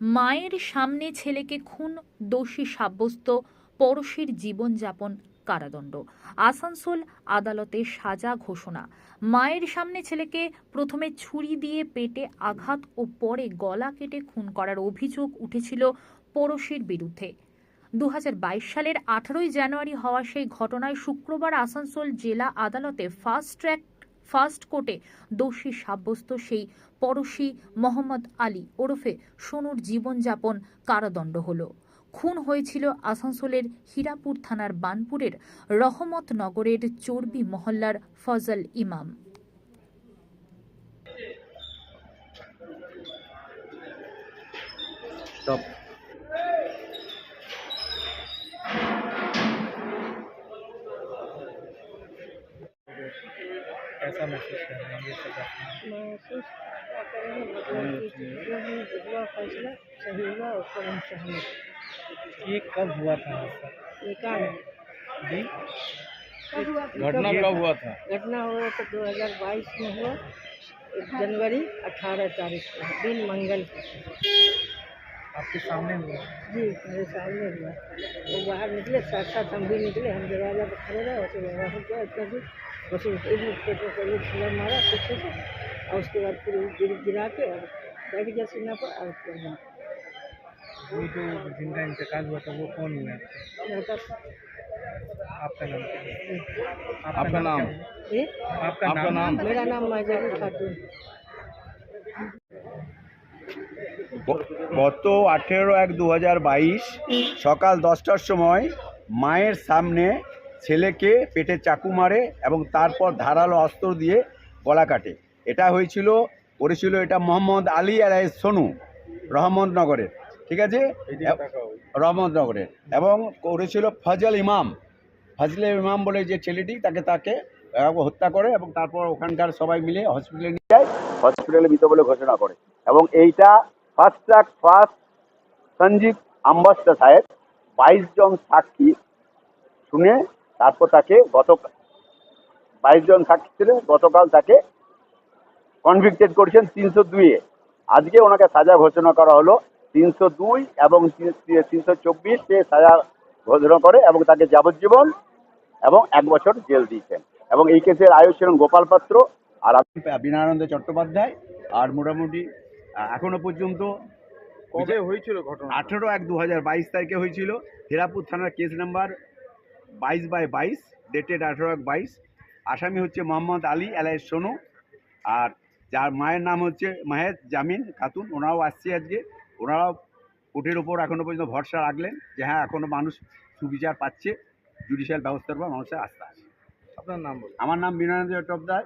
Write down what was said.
মায়ের সামনে ছেলেকে খুন, দোষী সাব্যস্ত, পড়শির জীবনযাপন কারাদণ্ড। আসানসোল আদালতে সাজা ঘোষণা। মায়ের সামনে ছেলেকে প্রথমে ছুরি দিয়ে পেটে আঘাত ও পরে গলা কেটে খুন করার অভিযোগ উঠেছিল পড়শির বিরুদ্ধে। দু হাজার বাইশ সালের আঠারোই জানুয়ারি হওয়া সেই ঘটনায় শুক্রবার আসানসোল জেলা আদালতে ফাস্ট ট্র্যাক ফার্স্ট কোর্টে দোষী সাব্যস্ত সেই পড়শি মোহাম্মদ আলী ওরফে সোনুর জীবনযাপন কারাদণ্ড হলো। খুন হয়েছিল আসানসোলের হীরাপুর থানার বানপুরের রহমতনগরের চর্বি মহল্লার ফজল ইমাম। স্টপ कैसा महसूस कर रहे हैं ये सब महसूस क्या करेंगे मतलब कि जो भी हुआ फैसला सही हुआ उसको हम सहमत ये कब हुआ था ये काम जी। घटना कब हुआ था? घटना हुआ तो 2022 में हुआ। जनवरी 18 तारीख को दिन मंगल को। आपके सामने हुआ? जी मेरे सामने हुआ। वो बाहर निकले साथ साथ हम भी निकले हम दरवाज़ा पर खड़े रहे उसे व्यवहार हो गया इतना दूर बस एक पेट्रोल को एक सिलर मारा पीछे से और उसके बाद फिर गिर गिरा के और बैठ गया सीना पर और हम वो जो जिनका इंतकाल हुआ था वो कौन हुआ है लड़का आपका नाम आपका नाम? आपका नाम? नाम? मेरा नाम माजरी खातून। গত আঠেরো এক দু সকাল দশটার সময় মায়ের সামনে ছেলেকে পেটে চাকু মারে এবং তারপর ধারালো অস্ত্র দিয়ে গলা কাটে। এটা হয়েছিল, করেছিল এটা মোহাম্মদ আলী আলাই সোনু রহমতনগরের ঠিক আছে? রহমতনগরের। এবং করেছিল ফজল ইমাম। ফজলে ইমাম বলে যে ছেলেটি, তাকে তাকে হত্যা করে এবং তারপর ওখানকার সবাই মিলে হসপিটালে নিয়ে যায় হসপিটালে মৃত বলে ঘোষণা করে। এবং এইটা fast track fast Sanjeev Ambasta সাহেব বাইশ জন সাক্ষী শুনে তারপর তাকে গতকাল, বাইশ জন সাক্ষী ছিলেন, গতকাল তাকে কনভিক্টেড করেছেন তিনশো দুইয়ে আজকে ওনাকে সাজা ঘোষণা করা হলো, তিনশো দুই এবং তিনশো চব্বিশে সাজা ঘোষণা করে এবং তাকে যাবজ্জীবন এবং এক বছর জেল দিয়েছেন। এবং এই কেসের আয়ু ছিলেন গোপাল পাত্র আর আমি বিনয়ানন্দ চট্টোপাধ্যায় আর মোটামুটি এখনও পর্যন্ত কবে? হয়েছিল ঘটনা আঠেরো এক দু হাজার বাইশ তারিখে হয়েছিল। হিরাপুর থানার কেস নাম্বার বাইশ বাই বাইশ ডেটেড আঠেরো এক বাইশ। আসামি হচ্ছে মোহাম্মদ আলী এলাই সোনু। আর যার মায়ের নাম হচ্ছে মাহেদ জামিন খাতুন। ওনারাও আসছে আজকে। ওনারাও কোর্টের ওপর এখনও পর্যন্ত ভরসা রাখলেন যে হ্যাঁ এখনও মানুষ সুবিচার পাচ্ছে। জুডিশিয়াল ব্যবস্থার উপর মানুষের আস্থা আছে। আপনার নাম আমার নাম বিনয়ানন্দ চট্টোপাধ্যায়